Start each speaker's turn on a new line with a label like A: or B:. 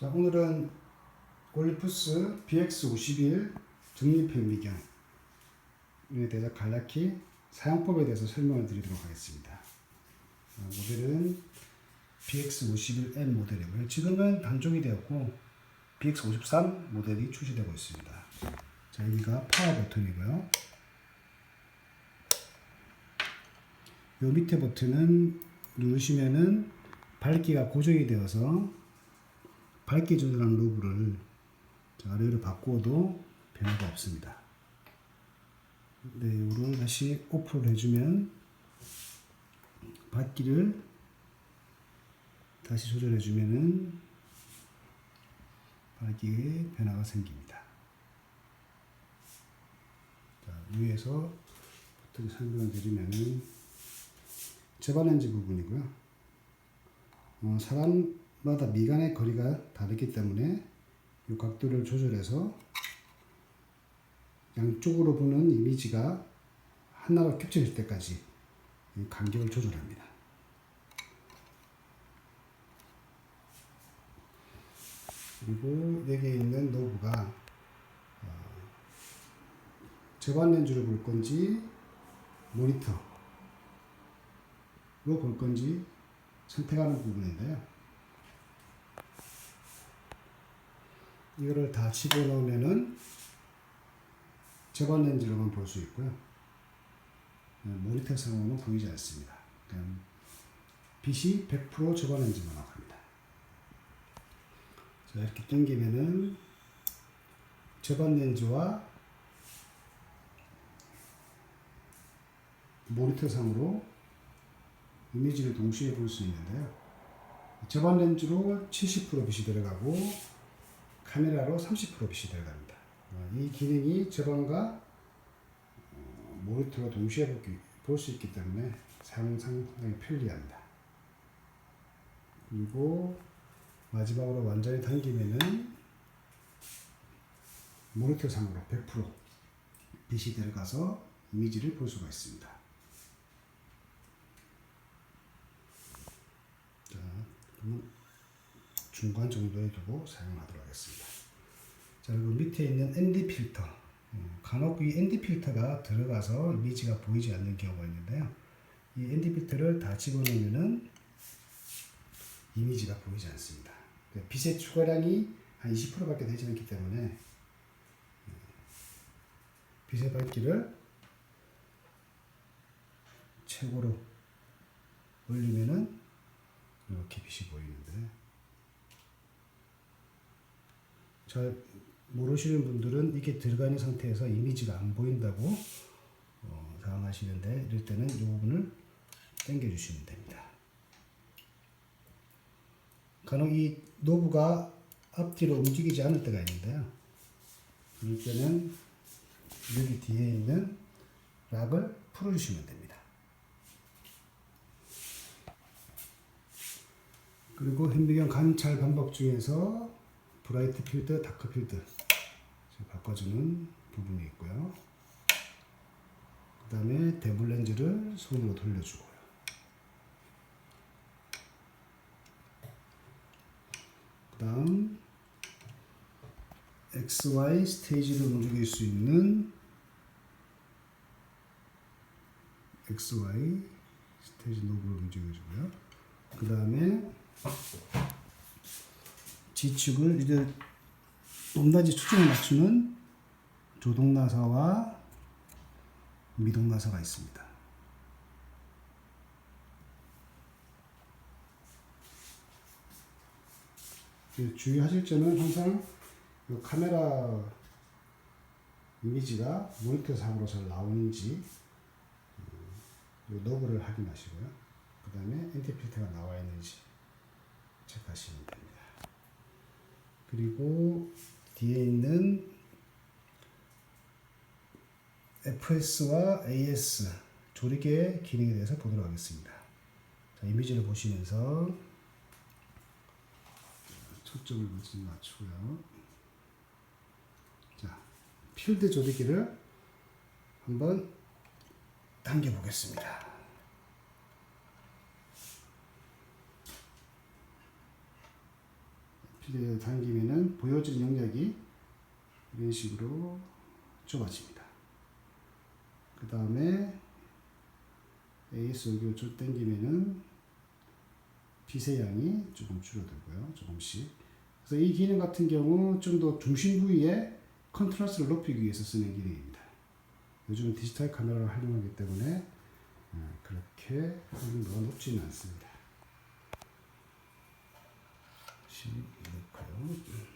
A: 자, 오늘은 올리푸스 BX51 적립형 미경에 대해서 간략히 사용법에 대해서 설명을 드리도록 하겠습니다. 어, 모델은 BX51M 모델이고요. 지금은 단종이 되었고 BX53 모델이 출시되고 있습니다. 자, 여기가 파워 버튼이고요. 요 밑에 버튼은 누르시면은 밝기가 고정이 되어서 밝기 조절하는 로브를 아래로 바꾸어도 변화가 없습니다. 네, 이거를 다시 오프를 해주면 밝기를 다시 조절해주면은 밝기에 변화가 생깁니다. 자, 위에서 버튼 설명을 드리면은 제반렌즈 부분이고요. 어, 사람 마다 미간의 거리가 다르기 때문에 이 각도를 조절해서 양쪽으로 보는 이미지가 하나로 겹쳐질 때까지 이 간격을 조절합니다. 그리고 여기에 있는 노브가 어, 제반 렌즈로 볼 건지 모니터로 볼 건지 선택하는 부분인데요. 이거를 다 집어넣으면은 제반 렌즈로만 볼 수 있고요. 모니터상으로는 보이지 않습니다. 빛이 100% 제반 렌즈만 나갑니다. 자, 이렇게 당기면은 제반 렌즈와 모니터 상으로 이미지를 동시에 볼 수 있는데요. 제반 렌즈로 70% 빛이 들어가고 카메라로 30% 빛이 들어갑니다. 어, 이 기능이 제반과 어, 모니터가 동시에 볼 수 있기 때문에 사용 상당히 편리합니다. 그리고 마지막으로 완전히 당기면은 모니터 상으로 100% 빛이 들어가서 이미지를 볼 수가 있습니다. 자, 그러면 중간 정도에 두고 사용하도록 하겠습니다. 자, 그리고 밑에 있는 ND 필터. 어, 간혹 이 ND 필터가 들어가서 이미지가 보이지 않는 경우가 있는데요. 이 ND 필터를 다 집어넣으면은 이미지가 보이지 않습니다. 그 빛의 추가량이 한 20%밖에 되지 않기 때문에 어, 빛의 밝기를 최고로 올리면은 이렇게 빛이 보이는데 잘 모르시는 분들은 이게 들어가 있는 상태에서 이미지가 안 보인다고 어, 당황하시는데 이럴 때는 이 부분을 당겨 주시면 됩니다. 간혹 이 노브가 앞뒤로 움직이지 않을 때가 있는데요. 그럴 때는 여기 뒤에 있는 락을 풀어주시면 됩니다. 그리고 현미경 관찰 방법 중에서 브라이트 필드, 다크 필드 바꿔주는 부분이 있고요. 그 다음에 대물 렌즈를 손으로 돌려주고요. 그 다음 XY 스테이지를 움직일 수 있는 XY 스테이지 노브를 움직여주고요. 그 다음에 지축을 이제 높낮이 수준을 맞추는 조동나사와 미동나사가 있습니다. 그 주의하실 점은 항상 이 카메라 이미지가 모니터 상으로 잘 나오는지 이 노브를 확인하시고요. 그 다음에 엔티 필터가 나와 있는지 체크하시면 됩니다. 그리고 뒤에 있는 FS와 AS 조리개 기능에 대해서 보도록 하겠습니다. 자, 이미지를 보시면서 초점을 먼저 맞추고요. 자, 필드 조리개를 한번 당겨 보겠습니다. 이제 당기면은 보여지는 영역이 이런 식으로 좁아집니다. 그 다음에 AS 여기로 쭉 당기면은 빛의 양이 조금 줄어들고요. 조금씩. 그래서 이 기능 같은 경우 좀 더 중심 부위에 컨트라스트를 높이기 위해서 쓰는 기능입니다. 요즘은 디지털 카메라를 활용하기 때문에 어, 그렇게 활용도가 높지는 않습니다. 16 넣고요.